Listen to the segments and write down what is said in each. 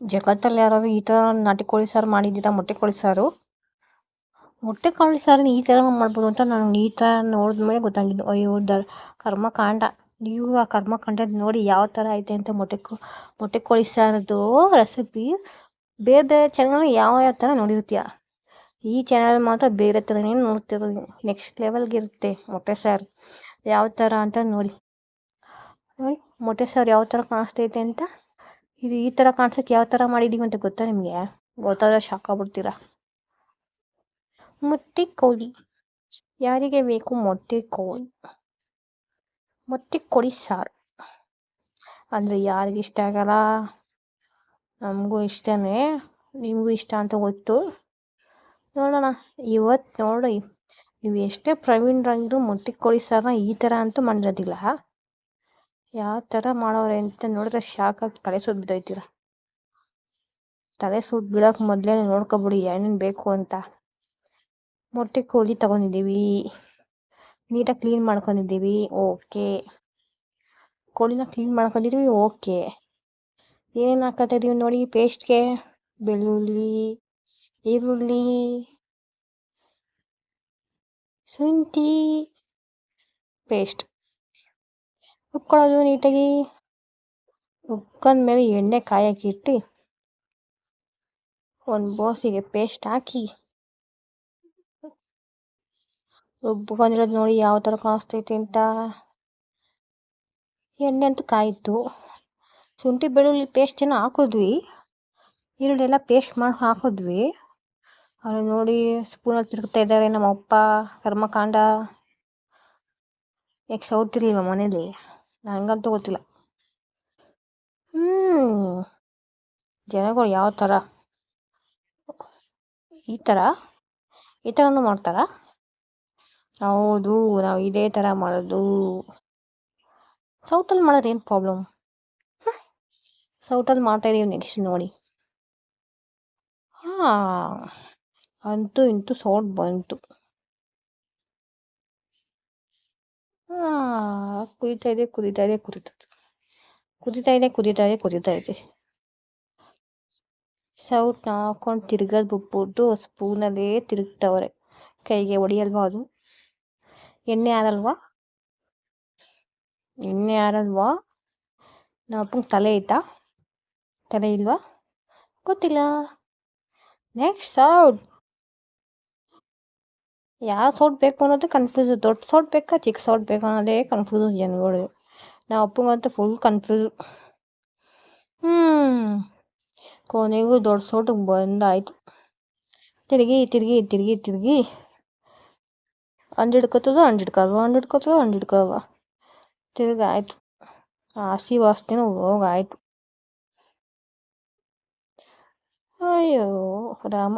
ಜಗತ್ತಲ್ಲಿ ಯಾರಾದರೂ ಈ ಥರ ನಾಟಿ ಕೋಳಿ ಸಾರು ಮಾಡಿದ್ದೀರಾ? ಮೊಟ್ಟೆ ಕೋಳಿ ಸಾರು? ಮೊಟ್ಟೆ ಕೋಳಿ ಸಾರನ್ನ ಈ ಥರ ಮಾಡ್ಬೋದು ಅಂತ ನಾನು ಈ ಥರ ನೋಡಿದ್ಮೇಲೆ ಗೊತ್ತಾಗಿದ್ದು. ಅಯ್ಯೋ, ದ ಕರ್ಮಕಾಂಡ. ನೀವು ಆ ಕರ್ಮಕಾಂಡ ನೋಡಿ ಯಾವ ಥರ ಐತೆ ಅಂತ ಮೊಟ್ಟೆ ಕೋ, ಮೊಟ್ಟೆ ಕೋಳಿ ಸಾರದು ರೆಸಿಪಿ ಬೇರೆ ಬೇರೆ ಚಾನಲ್ ಯಾವ ಯಾವ ಥರ ನೋಡಿರ್ತೀಯ? ಈ ಚಾನಲ್ ಮಾತ್ರ ಬೇರೆ ಥರನೇ ನೋಡ್ತಿರೋದು ನೆಕ್ಸ್ಟ್ ಲೆವೆಲ್ಗೆ ಇರುತ್ತೆ ಮೊಟ್ಟೆ ಸಾರು. ಯಾವ ಥರ ಅಂತ ನೋಡಿ. ನೋಡಿ, ಮೊಟ್ಟೆ ಸಾರು ಯಾವ ಥರ ಕಾಣಿಸ್ತೈತೆ ಅಂತ ಇದು ಈ ಥರ ಕಾಣ್ಸೋಕ್ಕೆ ಯಾವ ಥರ ಮಾಡಿದ್ದೀವಿ ಅಂತ ಗೊತ್ತಾ ನಿಮಗೆ? ಗೊತ್ತಾದ್ರೆ ಶಾಕ್ ಆಗ್ಬಿಡ್ತೀರಾ? ಮೊಟ್ಟೆ ಕೋಳಿ. ಯಾರಿಗೆ ಬೇಕು ಮೊಟ್ಟೆ ಕೋಳಿ? ಮೊಟ್ಟೆ ಕೋಳಿ ಸಾರು. ಅಂದರೆ ಯಾರಿಗೆ ಇಷ್ಟ ಆಗಲ್ಲ? ನಮಗೂ ಇಷ್ಟನೇ. ನಿಮಗೂ ಇಷ್ಟ ಅಂತ ಗೊತ್ತು. ನೋಡೋಣ. ಇವತ್ತು ನೋಡಿ. ನೀವು ಎಷ್ಟೇ ಪ್ರವೀಣರಾಗಿದ್ರು ಮೊಟ್ಟೆ ಕೋಳಿ ಸಾರನ್ನ ಈ ಥರ ಅಂತೂ ಮಾಡಿರೋದಿಲ್ಲ. ಯಾವ ಥರ ಮಾಡೋರೆ ಅಂತ ನೋಡಿದ್ರೆ ಶಾಕ್ ಆಗಿ ತಲೆ ಸುತ್ತ ಬಿದ್ದೋಯ್ತೀರ. ತಲೆ ಸುತ್ತ ಬಿಡೋಕೆ ಮೊದಲೇ ನೋಡ್ಕೊಬಿಡಿ, ಏನೇನು ಬೇಕು ಅಂತ. ಮೊಟ್ಟೆ ಕೋಳಿ ತಗೊಂಡಿದ್ದೀವಿ. ನೀಟಾಗಿ ಕ್ಲೀನ್ ಮಾಡ್ಕೊಂಡಿದ್ದೀವಿ ಓಕೆ ಕೋಳಿನ ಕ್ಲೀನ್ ಮಾಡ್ಕೊಂಡಿದ್ದೀವಿ ಓಕೆ ಏನೇನು ಹಾಕೋತಾ ಇದೀವಿ ನೋಡಿ ಪೇಸ್ಟ್ಗೆ ಬೆಳ್ಳುಳ್ಳಿ, ಈರುಳ್ಳಿ, ಶುಂಠಿ ಪೇಸ್ಟ್ ಉಪ್ಕೊಳ್ಳೋದು ನೀಟಾಗಿ ಉಪ್ಕೊಂಡ್ಮೇಲೆ ಎಣ್ಣೆ ಕಾಯಕ್ಕೆ ಇಟ್ಟು ಒಂದು ಬೋಸಿಗೆ ಪೇಸ್ಟ್ ಹಾಕಿ ರುಬ್ಕೊಂಡಿರೋದು ನೋಡಿ ಯಾವ ಥರ ಕಾಣಿಸ್ತೈತಿ ಅಂತ. ಎಣ್ಣೆ ಅಂತೂ ಕಾಯಿತು. ಶುಂಠಿ ಬೆಳ್ಳುಳ್ಳಿ ಪೇಸ್ಟ್ ಏನೋ ಹಾಕಿದ್ವಿ. ಈರುಳ್ಳಿ ಎಲ್ಲ ಪೇಸ್ಟ್ ಮಾಡಿ ಹಾಕಿದ್ವಿ. ಅದು ನೋಡಿ ಸ್ಪೂನಲ್ಲಿ ತಿರುಗ್ತಾ ಇದ್ದಾರೆ ನಮ್ಮ ಅಪ್ಪ, ಕರ್ಮಕಾಂಡ. ಯಾಕೆ ಸೌಟ್ ಇರಲಿಲ್ವ ಮನೇಲಿ? ನನಗಂತೂ ಗೊತ್ತಿಲ್ಲ ಹ್ಞೂ ಜನಗಳು ಯಾವ ಥರ ಈ ಥರ ಈ ಥರನೂ ಮಾಡ್ತಾರಾ? ಹೌದು, ನಾವು ಇದೇ ಥರ ಮಾಡೋದು. ಸೌತಲ್ಲಿ ಮಾಡೋದು ಏನು ಪ್ರಾಬ್ಲಮ್ ಸೌಟಲ್ಲಿ ಮಾಡ್ತಾಯಿದ್ದೀವಿ ನೆಕ್ಸ್ಟ್ ನೋಡಿ. ಹಾಂ. ಅಂತೂ ಇಂತೂ ಸೌಟ್ ಬಂತು ಹಾಂ ಕುದೀತಾ ಇದೆ ಕುದೀತಾ ಇದೆ ಕುದೀತಾ ಕುದಿತಾ ಇದೆ ಕುದಿತಾ ಇದೆ ಕುದೀತಾ ಇದೆ ಸೌಟ್ನ ಹಾಕೊಂಡು ತಿರ್ಗದು ಬಿಟ್ಬಿಟ್ಟು ಸ್ಪೂನಲ್ಲೇ ತಿರುಗ್ತವ್ರೆ ಕೈಗೆ ಹೊಡಿಯಲ್ವಾ ಅದು ಎಣ್ಣೆ ಆರಲ್ವಾ ಎಣ್ಣೆ ಆರಲ್ವಾ ನಮ್ಮ ತಲೆ ಐತಾ ತಲೆ ಇಲ್ವಾ ಗೊತ್ತಿಲ್ಲ ನೆಕ್ಸ್ಟ್ ಸೌಟ್ ಯಾವ ಸೌಟ್ ಬೇಕು ಅನ್ನೋದು ಕನ್ಫ್ಯೂಸ್ ದೊಡ್ಡ ಸೌಟ್ ಬೇಕಾ, ಚಿಕ್ಕ ಸೌಟ್ ಬೇಕಾ ಅನ್ನೋದೇ ಕನ್ಫ್ಯೂಸ್ ಜನಗಳು. ನಮ್ಮ ಅಪ್ಪಂಗಂತೂ ಫುಲ್ ಕನ್ಫ್ಯೂಸ್ ಹ್ಞೂ ಕೊನೆಗೂ ದೊಡ್ಡ ಸೌಟಿಗೆ ಬಂದಾಯಿತು. ತಿರುಗಿ ತಿರುಗಿ ತಿರುಗಿ ತಿರುಗಿ. ಹಂಡ್ ಹಿಡ್ಕೊತದ ಹಂಡ್ ಹಿಡ್ಕೊಲ್ವ ತಿರುಗಿ ಆಯಿತು. ಹಸಿ ವಾಸನೆನೂ ಹೋಗಾಯ್ತು ಅಯ್ಯೋ, ರಾಮ.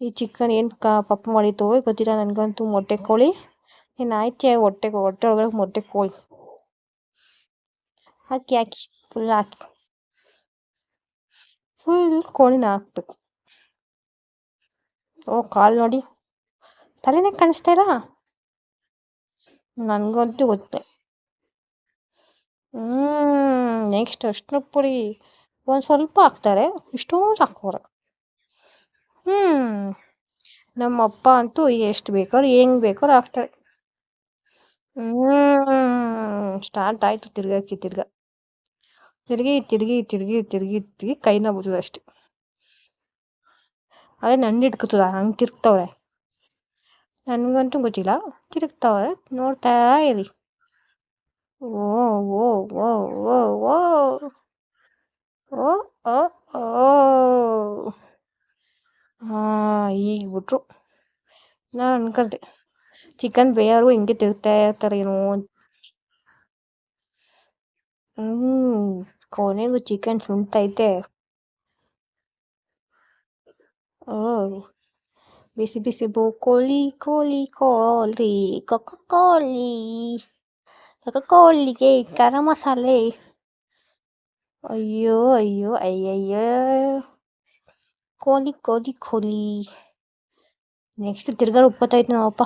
ಈ ಚಿಕನ್ ಏನು ಕಾ ಪಪ್ಪ ಮಾಡಿತ್ತು ಗೊತ್ತಿಲ್ಲ ನನಗಂತೂ ಮೊಟ್ಟೆ ಕೋಳಿ. ಏನು ಆಯ್ತು ಹೊಟ್ಟೆ ಹೊಟ್ಟೆ ಒಳಗಡೆ ಮೊಟ್ಟೆ ಕೋಳಿ. ಹಾಕಿ ಹಾಕಿ ಫುಲ್ ಹಾಕಿ. ಫುಲ್ ಕೋಳಿನ ಹಾಕ್ಬೇಕು. ಓ, ಕಾಲು ನೋಡಿ. ತಲೆನೇ ಕಾಣಿಸ್ತಾ ಇಲ್ಲ? ನನಗಂತೂ ಗೊತ್ತೆ. ಹ್ಞೂ ನೆಕ್ಸ್ಟ್ ಅಷ್ಟು ಪುಡಿ. ಒಂದು ಸ್ವಲ್ಪ ಹಾಕ್ತಾರೆ, ಇಷ್ಟೊಂದು ಹಾಕೋರೆ ಹ್ಞೂ ನಮ್ಮ ಅಪ್ಪ ಅಂತೂ ಎಷ್ಟು ಬೇಕಾದ್ರೂ ಹೆಂಗ್ ಬೇಕಾದ್ರೂ ಹಾಕ್ತಾರೆ ಹ್ಞೂ ಸ್ಟಾರ್ಟ್ ಆಯ್ತು ತಿರ್ಗಾಕಿ ತಿರ್ಗ. ತಿರುಗಿ ತಿರುಗಿ ತಿರುಗಿ ತಿರುಗಿ ತಿರುಗಿ ಕೈನ ಬಿಡ್ತದೆ ಅಷ್ಟೆ. ಅದೇ ನನ್ನ ಹಿಡ್ಕೊತದ, ಹಂಗೆ ತಿರುಗ್ತವ್ರೆ. ನನಗಂತೂ ಗೊತ್ತಿಲ್ಲ, ತಿರುಗ್ತವ್ರೆ, ನೋಡ್ತಾ ಇರಿ. ಓ ಓ ಓ ಓ ಓ ಓ ಓ ಓ. ಹಾಂ ಈಗ ಬಿಟ್ರು ನಾನು ಅನ್ಕೊಂಡೆ ಚಿಕನ್ ಬೇಯೋರು ಹಿಂಗೆ ತಿರುಗ್ತಾ ಇರ್ತಾರೇನೋ ಅಂತ ಹ್ಞೂ ಕೊನೆಗೂ ಚಿಕನ್ ಸುಣ್ತೈತೆ ಓ ಬಿಸಿ ಬಿಸಿ ಬೋ ಕೋಳಿ ಕೋಳಿ ಕೋಳಿ ಕೊಕ್ಕ ಕೋಳಿ ಕೊಕ್ಕ ಕೋಳಿಗೆ ಗರಂ ಮಸಾಲೆ ಅಯ್ಯೋ ಅಯ್ಯೋ ಅಯ್ಯಯ್ಯೋ ಕೋಳಿ ಕೋಲಿ ಕೋಲಿ. ನೆಕ್ಸ್ಟ್ ತಿರ್ಗಾ ಉಪ್ಪತ್ತೈತೆ ನಾವಪ್ಪ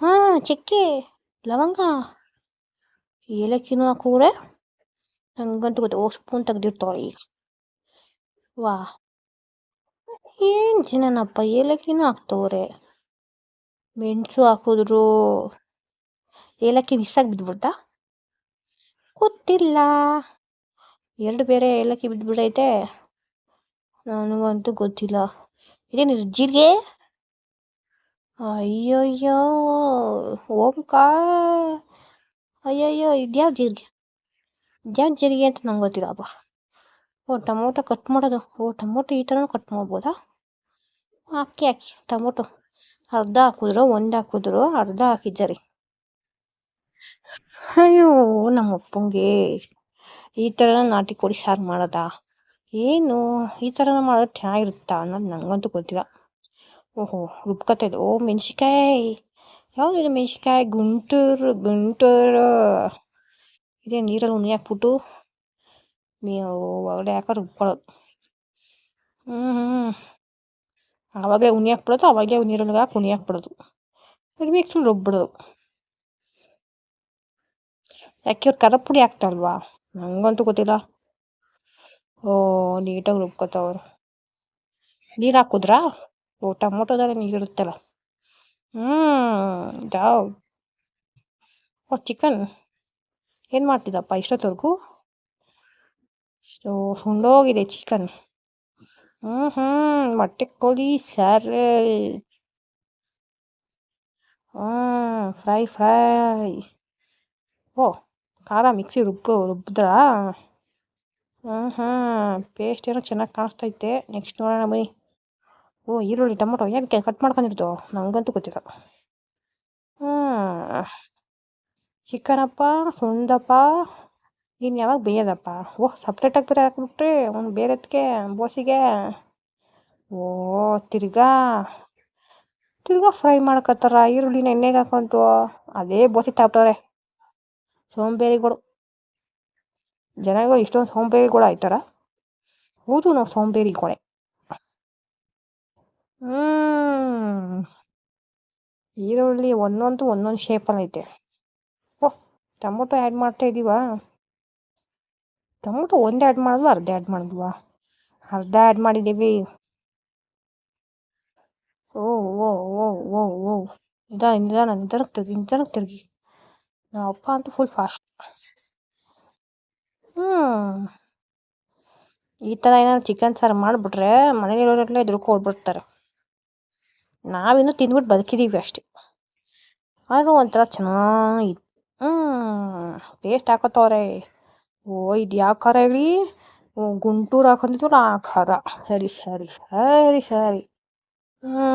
ಹಾಂ, ಚಕ್ಕೆ, ಲವಂಗ. ಏಲಕ್ಕಿನೂ ಹಾಕಿದ್ರೆ ನನಗಂತೂ ಗೊತ್ತು. ಓ ಸ್ಪೂನ್ ತೆಗ್ದಿರ್ತಾಳೆ ಈಗ. ವಾ. ಏನು ಜನನಪ್ಪ ಏಲಕ್ಕಿನೂ ಹಾಕ್ತವ್ರೆ. ಮೆಣಸು ಹಾಕಿದ್ರು. ಏಲಕ್ಕಿ ಮಿಸ್ಸಾಗಿ ಬಿದ್ಬಿಡ್ತಾ? ಗೊತ್ತಿಲ್ಲ. ಎರಡು ಬೇರೆ ಏಲಕ್ಕಿ ಬಿದ್ದುಬಿಟ್ಟೈತೆ ನನಗಂತೂ ಗೊತ್ತಿಲ್ಲ. ಇದೇನಿದು ಜೀರಿಗೆ? ಅಯ್ಯಯ್ಯೋ, ಓಂಕಾ? ಅಯ್ಯಯ್ಯೋ, ಇದ್ಯಾವ ಜೀರಿಗೆ? ಇದ್ಯಾವ ಜೀರಿಗೆ ಅಂತ ನಂಗೆ ಗೊತ್ತಿಲ್ಲ, ಅಬ್ಬ. ಓ, ಟೊಮೊಟೊ ಕಟ್ ಮಾಡೋದು. ಓ, ಟೊಮೊಟೊ ಈ ಥರನೂ ಕಟ್ ಮಾಡ್ಬೋದಾ? ಹಾಕಿ ಹಾಕಿ ಟೊಮೊಟೊ. ಅರ್ಧ ಹಾಕಿದ್ರು, ಒಂದು ಹಾಕಿದ್ರು, ಅರ್ಧ ಹಾಕಿದ್ದಾರೆ ಅಯ್ಯೋ ನಮ್ಮ ಅಪ್ಪಂಗೆ ಈ ಥರ ನಾಟಿ ಕೋಳಿ ಸಾರು ಮಾಡೋದಾ. ಏನು ಈ ಥರ ಮಾಡೋದು ಚೆನ್ನಾಗಿರುತ್ತಾ ಅನ್ನೋದು ನನಗಂತೂ ಗೊತ್ತಿಲ್ಲ. ಓಹೋ ರುಬ್ಕೊತಾ ಓ ಯಾವುದು ಯಾವುದಿದೆ ಮೆಣ್ಸಿಕಾಯಿ ಗುಂಟೂರು ಗುಂಟೂರು. ಇದೇ ನೀರಲ್ಲಿ ಉನಿ ಹಾಕ್ಬಿಟ್ಟು ಮೀ ಒಳಗಡೆ ಹಾಕೋ ರುಬ್ಕೊಳ್ಳೋದು. ಹ್ಞೂ ಹ್ಞೂ ಆವಾಗೇ ಉನಿ ಹಾಕ್ಬಿಡೋದು ಅವಾಗೇ ನೀರೊಳಗೆ ಹಾಕಿ ಉನಿ ಹಾಕ್ಬಿಡೋದು. ಮಿಕ್ಸಲ್ಲಿ ರುಬ್ಬಿಡೋದು. ಯಾಕೆ ಇವ್ರು ಖಾರ ಪುಡಿ ಹಾಕ್ತಾರಲ್ವಾ? ನನಗಂತೂ ಗೊತ್ತಿಲ್ಲ. ಓ, ನೀಟಾಗಿ ರುಬ್ಕೊತಾವ್ರೆ. ನೀರು ಹಾಕಿದ್ರಾ? ಓ ಟೊಮೊಟೊದಾಗ ನೀರಿರುತ್ತಲ್ಲ. ಹ್ಞೂ ಯಾವ ಓ, ಚಿಕನ್. ಏನು ಮಾಡ್ತಿದ್ದಪ್ಪ ಇಷ್ಟೊತ್ತವರೆಗೂ? ಸೊ ಸುಂಡೋಗಿದೆ ಚಿಕನ್. ಹ್ಞೂ ಹ್ಞೂ ಮೊಟ್ಟೆ ಕೋಳಿ ಸಾರು ಹ್ಞೂ ಫ್ರೈ ಫ್ರೈ. ಓ, ಖಾರ ಮಿಕ್ಸಿ ರುಬ್ಕೋ ರುಬ್ಬಿದ್ರಾ ಹ್ಞೂ ಹ್ಞೂ ಪೇಸ್ಟ್ ಏನೋ ಚೆನ್ನಾಗಿ ಕಾಣಿಸ್ತೈತೆ ನೆಕ್ಸ್ಟ್ ನೋಡೋಣ ಬನ್ನಿ. ಓ, ಈರುಳ್ಳಿ, ಟೊಮೊಟೊ. ಯಾಕೆ ಕಟ್ ಮಾಡ್ಕೊಂಡಿರ್ತು ನನಗಂತೂ ಗೊತ್ತಿಲ್ಲ. ಹ್ಞೂ ಚಿಕನಪ್ಪ ಸುಂದಪ್ಪ ಇನ್ನು ಯಾವಾಗ ಬೇಯೋದಪ್ಪ? ಓಹ್ ಸಪ್ರೇಟಾಗಿ ಬೇರೆ ಹಾಕ್ಬಿಟ್ರಿ ಒಂದು ಬೇರೆದಕ್ಕೆ ಬೋಸಿಗೆ. ಓ, ತಿರ್ಗಾ. ತಿರ್ಗಾ ಫ್ರೈ ಮಾಡ್ಕೊತಾರ ಈರುಳ್ಳಿನ ಎಣ್ಣೆಗೆ ಹಾಕೊಂತು ಅದೇ ಬೋಸಿ ತಾಪ್ತವ್ರೆ ಸೋಂಬೇರಿಗಳು. ಜನಗಳು ಇಷ್ಟೊಂದು ಸೋಂಬೇರಿಗಳು ಆಯ್ತಾರ? ಹೌದು, ನಾವು ಸೋಂಬೇರಿ ಕೊಳೆ ಈರುಳ್ಳಿ ಒಂದೊಂದು ಒಂದೊಂದು ಶೇಪಲ್ಲಿ ಐತೆ. ಓಹ್ ಟೊಮೊಟೊ ಆ್ಯಡ್ ಮಾಡ್ತಾ ಇದ್ದೀವಾ ಟೊಮೊಟೊ ಒಂದು ಆ್ಯಡ್ ಮಾಡಿದ್ವಾ ಅರ್ಧ ಆ್ಯಡ್ ಮಾಡಿದ್ವಾ? ಅರ್ಧ ಆ್ಯಡ್ ಮಾಡಿದ್ದೀವಿ ಓ ಓ ಓ ಓ ಓ. ನಿಧಾನ ನಿಧಾನ ನಿಧಾನಕ್ಕೆ ತಿರುಗಿ ನಿಧಾನಕ್ಕೆ ತಿರುಗಿ. ನಮ್ಮ ಅಪ್ಪ ಅಂತೂ ಫುಲ್ ಫಾಸ್ಟ್ ಈ ಥರ ಏನಾದ್ರು ಚಿಕನ್ ಸಾರು ಮಾಡಿಬಿಟ್ರೆ ಮನೇಲಿರೋರೆಲ್ಲ ಎದುರ್ಕೊ ಓಡ್ಬಿಡ್ತಾರೆ ನಾವಿನ್ನೂ ತಿಂದ್ಬಿಟ್ಟು ಬದುಕಿದ್ದೀವಿ ಅಷ್ಟೇ. ಆದರೂ ಒಂಥರ ಚೆನ್ನಾಗಿತ್ತು ಹ್ಞೂ ಪೇಸ್ಟ್ ಹಾಕೋತವ್ರೆ. ಓ, ಇದು ಯಾವ ಖಾರ ಹೇಳಿ? ಗುಂಟೂರು ಹಾಕೊಂಡಿದ್ವಲ್ಲ ಆ ಖಾರ. ಸರಿ ಸರಿ ಸರಿ ಸರಿ. ಹ್ಞೂ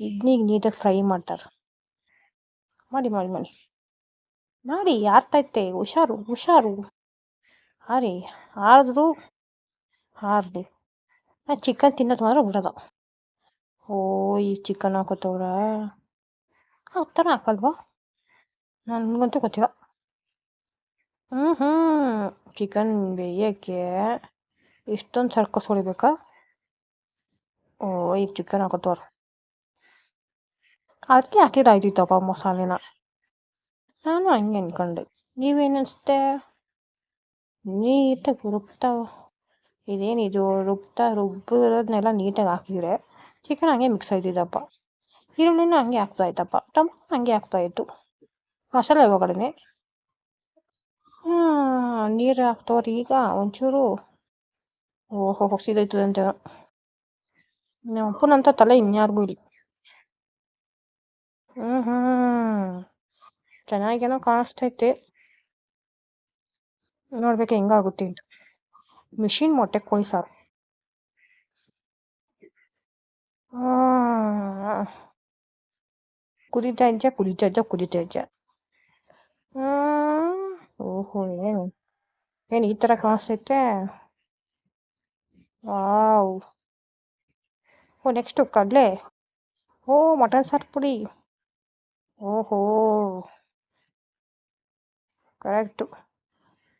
ಇದನ್ನೀಗ ನೀಟಾಗಿ ಫ್ರೈ ಮಾಡ್ತಾರೆ. ಮಾಡಿ ಮಾಡಿ ಮಾಡಿ. ಮಾಡಿ ಆರ್ತೈತೆ, ಹುಷಾರು ಹುಷಾರು. ಹಾರಿ ಆರಿದ್ರು ಹಾರಲಿ. ನಾ ಚಿಕನ್ ತಿನ್ನೋದು ಮಾತ್ರ ಬಿಡೋದು. ಓ ಈ ಚಿಕನ್ ಹಾಕೋತವ್ರ. ಆ ಥರ ಹಾಕಲ್ವಾ? ನನಗಂತೂ ಗೊತ್ತಿಲ್ಲ. ಹ್ಞೂ ಹ್ಞೂ ಚಿಕನ್ ಬೇಯೋಕ್ಕೆ ಇಷ್ಟೊಂದು ಸರ್ಕಸ್ ಹೊಡಿಬೇಕಾ? ಓ ಈಗ ಚಿಕನ್ ಹಾಕೋತವ್ರ. ಅದಕ್ಕೆ ಹಾಕಿದ್ದಾಯ್ತಿತ್ತಪ್ಪ ಮಸಾಲೆನ. ನಾನು ಹಂಗೆ ಅಂದ್ಕೊಂಡೆ ನೀವೇನಿಸುತ್ತೆ ನೀಟಾಗಿ ರುಬ್ತಾ ಇದೇನಿದು ರುಬ್ತಾ ರುಬ್ಬಿರೋದನ್ನೆಲ್ಲ ನೀಟಾಗಿ ಹಾಕಿದ್ರೆ ಚಿಕನ್ ಹಂಗೆ ಮಿಕ್ಸ್ ಆಯ್ತಿದ್ದಪ್ಪ ಈರುಳ್ಳಿನೂ ಹಂಗೆ ಹಾಕ್ತಾಯ್ತಪ್ಪ ಟೊಮೊಟೊ ಹಂಗೆ ಹಾಕ್ತಾಯಿತ್ತು ಮಸಾಲೆ ಒಳಗಡೆ ಹ್ಞೂ ನೀರು ಹಾಕ್ತವ್ರಿ ಈಗ ಒಂಚೂರು. ಓಹೋ ಹೊಸಿದೈತದಂತೆ ನಮ್ಮ ಅಪ್ಪನಂತ ತಲೆ ಇನ್ಯಾರಿಗೂ ಇಲ್ಲ. ಹ್ಞೂ ಹ್ಞೂ ಚೆನ್ನಾಗೇನೋ ಕಾಣಿಸ್ತೈತೆ ನೋಡ್ಬೇಕು ಹೆಂಗಾಗುತ್ತೆ ಅಂತ. ಮಿಷಿನ್ ಮೊಟ್ಟೆ ಕೋಳಿ ಸಾರು. ಕುದಿತಾ ಇದ್ದ ಕುದಿತಾ ಇದ್ದ ಕುದಿತಾ ಇದ್ದ ಓಹೋ, ಏನು? ಏನು ಈ ಥರ ಕಾಣಿಸ್ತೈತೆ ವಾವ್. ಓ, ನೆಕ್ಸ್ಟು ಕಡಲೆ. ಓ, ಮಟನ್ ಸಾರು ಪುಡಿ. ಓಹೋ. ಕರೆಕ್ಟು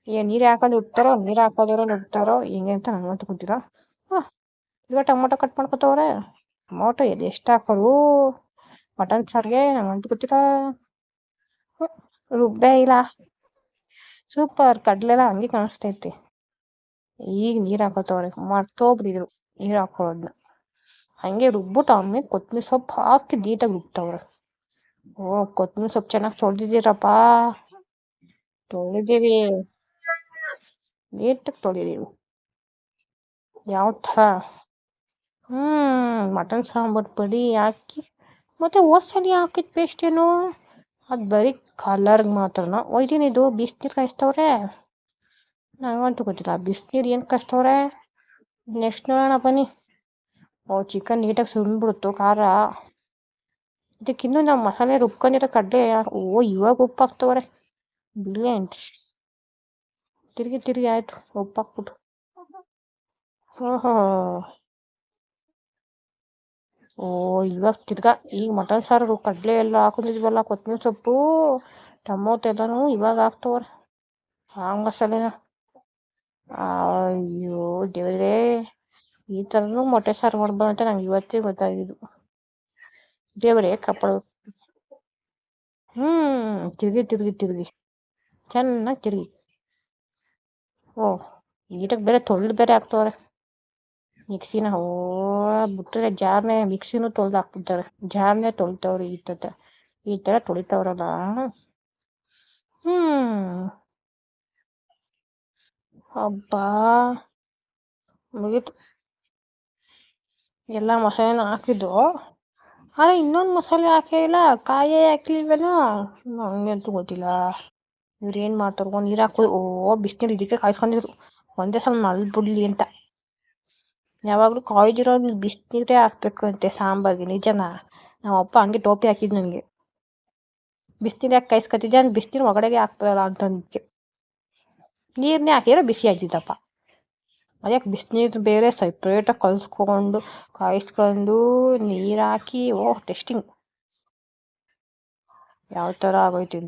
ಏ, ನೀರು ಹಾಕೋದು ಉಡ್ತಾರೋ ನೀರು ಹಾಕೋದಿರೋ ಉಡ್ತಾರೋ ಹೆಂಗೆ ಅಂತ ನನಗಂತೂ ಗೊತ್ತಿಲ್ಲ. ಹಾಂ ಇವಾಗ ಟೊಮೊಟೊ ಕಟ್ ಮಾಡ್ಕೊತವ್ರೆ? ಟೊಮೊಟೊ ಎಲ್ಲಿ ಎಷ್ಟು ಹಾಕೋರು? ಮಟನ್ ಸಾರಿಗೆ ನನಗಂತೂ ಗೊತ್ತಿಲ್ಲ. ರುಬ್ಬೇ ಇಲ್ಲ. ಸೂಪರ್, ಕಡಲೆಲ್ಲ ಹಂಗೆ ಕಾಣಿಸ್ತೈತಿ. ಈಗ ನೀರು ಹಾಕೋತವ್ರೆ ಮರ್ತೋಗ್ಬಿಟ್ಟಿದ್ರು ನೀರು ಹಾಕೊಳ್ಳೋದನ್ನ ಹಂಗೆ ರುಬ್ಬಿಟ್ಟು ಆಮೇಲೆ ಕೊತ್ತಂಬರಿ ಸೊಪ್ಪು ಹಾಕಿ ನೀಟಾಗಿ ರುಬ್ತವ್ರೆ ಓ ಕೊತ್ತಂಬರಿ ಸೊಪ್ಪು ಚೆನ್ನಾಗಿ ತೊಳೆದಿದ್ದೀರಪ್ಪ. ತೊಳೆದಿದ್ದೀವಿ ನೀಟಾಗಿ ತೊಳೆದಿದ್ದೀವಿ ಯಾವ ಥರ ಹ್ಞೂ ಮಟನ್ ಸಾಂಬಾರು ಪುಡಿ ಹಾಕಿ ಮತ್ತು ಹೋದ್ಸಲಿ ಹಾಕಿದ ಪೇಸ್ಟ್ ಏನು ಅದು ಬರೀ ಕಲರ್ಗೆ ಮಾತ್ರನ ಒಯ್ದೇನಿದು ಬಿಸಿನೀರು ಕಾಯಿಸ್ತವ್ರೆ ನಂಗಂತೂ ಗೊತ್ತಿಲ್ಲ ಬಿಸಿನೀರು ಏನು ಕಾಯಿಸ್ತವ್ರೆ ನೆಕ್ಸ್ಟ್ ನೋಡೋಣ ಬನ್ನಿ ಓ ಚಿಕನ್ ನೀಟಾಗಿ ಸುಂದ್ಬಿಡ್ತು ಖಾರ ಇದಕ್ಕಿನ್ನೂ ನಾವು ಮಸಾಲೆ ರುಬ್ಕೊಂಡಿರೋ ಕಡಲೆ ಓ ಇವಾಗ ಉಪ್ಪು ಹಾಕ್ತವ್ರೆ ಬ್ರಿಲಿಯಂಟ್ ತಿರುಗಿ ತಿರುಗಿ ಆಯಿತು ಉಪ್ಪು ಹಾಕ್ಬಿಟ್ಟು ಓಹೋ ಓ ಇವಾಗ ತಿರ್ಗಾ ಈಗ ಮಟನ್ ಸಾರು ಕಡಲೆ ಎಲ್ಲ ಹಾಕೊಂಡಿದ್ವಲ್ಲ ಕೊತ್ತಂಬರಿ ಸೊಪ್ಪು ಟೊಮೊಟೊ ಎಲ್ಲನೂ ಇವಾಗ ಹಾಕ್ತವ್ರೆ ಆ ಮಸಾಲೆನ ಅಯ್ಯೋ ದೇವ್ರೇ ಈ ಥರನೂ ಮೊಟ್ಟೆ ಸಾರು ಮಾಡ್ಬೋದು ಅಂತ ನಂಗೆ ಇವತ್ತೇ ಗೊತ್ತಾಗಿದ್ದು ದೇವರೇ ಕಪ್ಪಳು ಹ್ಞೂ ತಿರುಗಿ ತಿರುಗಿ ತಿರುಗಿ ಚೆನ್ನಾಗಿ ತಿರುಗಿ ಓ ನೀಟಾಗಿ ಬೇರೆ ತೊಳೆದು ಬೇರೆ ಹಾಕ್ತವ್ರೆ. ಮಿಕ್ಸಿನ ಓ ಬಿಟ್ಟರೆ ಜಾರ್ನೆ ಮಿಕ್ಸಿನೂ ತೊಳೆದು ಹಾಕ್ಬಿಡ್ತಾರೆ. ಜಾರ್ನೆ ತೊಳಿತವ್ರೆ ಈ ಈ ಥರ ತೊಳಿತವ್ರಲ್ಲ. ಹ್ಞೂ ಹಬ್ಬಾ ಮುಗೀತು. ಎಲ್ಲ ಮಸಾಲೆನ ಹಾಕಿದ್ದು. ಆದರೆ ಇನ್ನೊಂದು ಮಸಾಲೆ ಹಾಕೇ ಇಲ್ಲ, ಕಾಯೇ ಹಾಕ್ಲಿಲ್ವೇನೋ? ನನಗಂತೂ ಗೊತ್ತಿಲ್ಲ. ಇವ್ರು ಏನು ಮಾಡ್ತಾರೋ ನೀರು ಹಾಕೋ, ಓ, ಬಿಸಿನೀರು ಇದಕ್ಕೆ ಕಾಯಿಸ್ಕೊಂಡಿದ್ರು ಒಂದೇ ಸಲ ಮಲ್ಬಿಡ್ಲಿ ಅಂತ. ಯಾವಾಗಲೂ ಕಾಯ್ದಿರೋ ಬಿಸಿನೀರೇ ಹಾಕ್ಬೇಕು ಅಂತೆ ಸಾಂಬಾರಿಗೆ, ನಿಜನಾ? ನಮ್ಮಪ್ಪ ಹಂಗೆ ಟೋಪಿ ಹಾಕಿದ್ದು ನನಗೆ ಬಿಸಿನೀರು ಯಾಕೆ ಕಾಯಿಸ್ಕೊತಿದ್ದೆ ನಾನು ಬಿಸಿನೀರು ಒಳಗಡೆಗೆ ಹಾಕ್ಬೋದಲ್ಲ ಅಂತಂದಕ್ಕೆ ನೀರನ್ನೇ ಹಾಕಿದ್ರೆ ಬಿಸಿ ಆಯ್ತಿದ್ದಪ್ಪ ಅದಕ್ಕೆ ಬಿಸಿನೀರು ಬೇರೆ ಸಪ್ರೇಟಾಗಿ ಕಲಿಸ್ಕೊಂಡು ಕಾಯಿಸ್ಕೊಂಡು ನೀರು ಹಾಕಿ ಓ ಟೆಸ್ಟಿಂಗ್ ಯಾವ ಥರ ಆಗೋಯ್ತು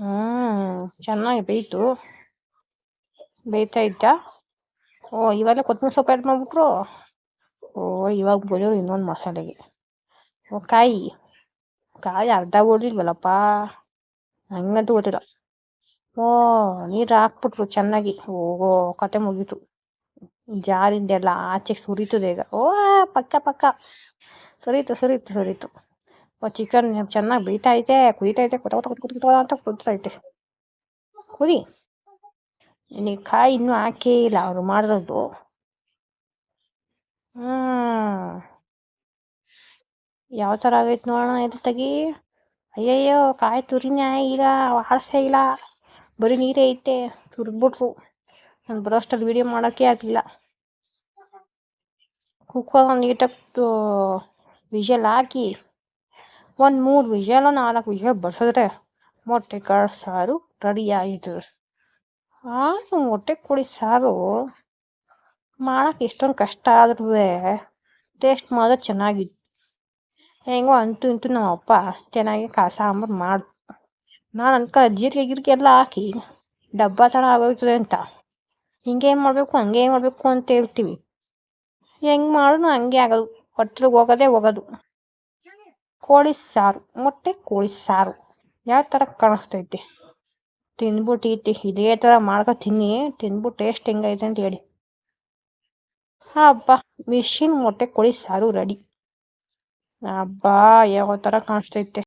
ಹ್ಞೂ ಚೆನ್ನಾಗಿ ಬೇಯ್ತು. ಬೇಯ್ತಾ ಇದ್ದ ಓ, ಇವಾಗಲೇ ಕೊತ್ತಂಬರಿ ಸೊಪ್ಪು ಆ್ಯಡ್ ಮಾಡಿಬಿಟ್ರು? ಓ, ಇವಾಗ ಬರೋರು ಇನ್ನೊಂದು ಮಸಾಲೆಗೆ. ಓ, ಕಾಯಿ. ಕಾಯಿ ಅರ್ಧ ಓಡಿಲ್ವಲ್ಲಪ್ಪ ಹಂಗಂತೂ ಗೊತ್ತಿಲ್ಲ. ಓ, ನೀರು ಹಾಕ್ಬಿಟ್ರು ಚೆನ್ನಾಗಿ. ಓ, ಕತೆ ಮುಗೀತು. ಜಾರಿಂದೆಲ್ಲ ಆಚೆಗೆ ಸುರಿತದೆ ಈಗ. ಓ, ಪಕ್ಕ ಪಕ್ಕ. ಸುರಿತು ಸುರಿತು ಸುರಿತು. ಚಿಕನ್ ಚೆನ್ನಾಗಿ ಬೇಯ್ತಾ ಐತೆ ಕುದೀತಾ ಐತೆ ಕುದ ಕುದ ಅಂತ ಕುದಿತಾ ಐತೆ ಕುದಿ ನೀ ಕಾಯಿ ಇನ್ನೂ ಹಾಕೇ ಇಲ್ಲ ಅವರು ಮಾಡಿರೋದು ಹ್ಞೂ ಯಾವ ಥರ ಆಗೈತೆ ನೋಡೋಣ ಇದು ತೆಗಿ ಅಯ್ಯಯ್ಯೋ ಕಾಯಿ ತುರಿನೇ ಇಲ್ಲ ಆಡಿಸೇ ಇಲ್ಲ ಬರೀ ನೀರೇ ಐತೆ ತುರಿದ್ಬಿಟ್ರು ನಾನು ಬರೋಷ್ಟಲ್ಲಿ ವೀಡಿಯೋ ಮಾಡೋಕ್ಕೆ ಆಗಲಿಲ್ಲ ಕುಕ್ಕರ್ ನೀಟಾಗಿ ವಿಷಲ್ ಹಾಕಿ ಒಂದು ಮೂರು ವಿಷಲ್ ನಾಲ್ಕು ವಿಷಲ್ ಬಡಿಸಿದ್ರೆ ಮೊಟ್ಟೆ ಕಾಳು ಸಾರು ರೆಡಿ ಆಯಿತು. ಆದರೂ ಮೊಟ್ಟೆ ಕೋಳಿ ಸಾರು ಮಾಡೋಕ್ಕೆ ಎಷ್ಟೊಂದು ಕಷ್ಟ ಆದ್ರೂ ಟೇಸ್ಟ್ ಮಾತ್ರ ಚೆನ್ನಾಗಿತ್ತು ಹೆಂಗೋ ಅಂತೂ ಇಂತೂ ನಮ್ಮ ಅಪ್ಪ ಚೆನ್ನಾಗಿ ಕಾ ಸಾಂಬಾರು ಮಾಡು, ನಾನು ಅನ್ಕ ಜೀರಿಗೆ ಗಿರಿಗೆ ಎಲ್ಲ ಹಾಕಿ ಡಬ್ಬ ಥರ ಆಗೋಗ್ತದೆ ಅಂತ. ಹಿಂಗೆ ಮಾಡಬೇಕು, ಹಂಗೆ ಮಾಡಬೇಕು ಅಂತ ಹೇಳ್ತೀವಿ. ಹೆಂಗೆ ಮಾಡಿದ್ರು ಹಂಗೆ ಆಗೋದು. ಹೊಟ್ಟೆಗೆ ಹೋಗೋದೇ ಹೋಗೋದು. ಕೋಳಿ ಸಾರು, ಮೊಟ್ಟೆ ಕೋಳಿ ಸಾರು. ಯಾವ ಥರ ಕಾಣಿಸ್ತೈತೆ? ತಿಂದ್ಬಿಟ್ಟು ಇದೇ ಥರ ಮಾಡ್ಕೊ ತಿನ್ನಿ ತಿಂದ್ಬಿಟ್ಟು ಟೇಸ್ಟ್ ಹೆಂಗೈತೆ ಅಂತ ಹೇಳಿ. ಹಬ್ಬ ಮಿಷಿನ್, ಮೊಟ್ಟೆ, ಕೋಳಿ ಸಾರು ರೆಡಿ. ಹಬ್ಬ ಯಾವ ಥರ ಕಾಣಿಸ್ತೈತೆ?